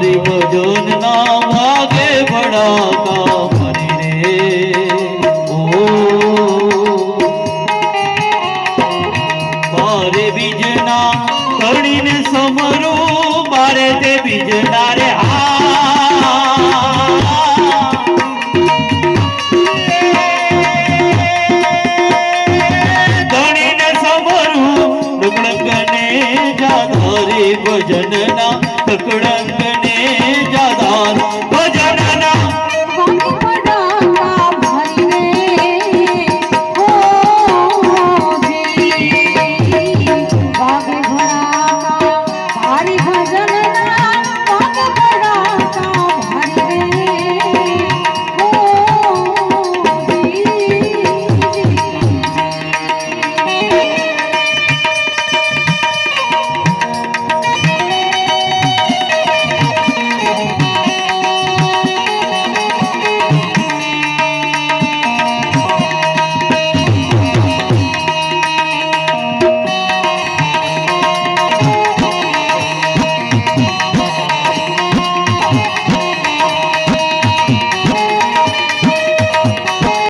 ભજનના ભાગે ભડાકા ફરી રે ઓ મારે બીજના કરણીને સમરો મારે તે બીજના રે હા કરણીને સમરું ભજનના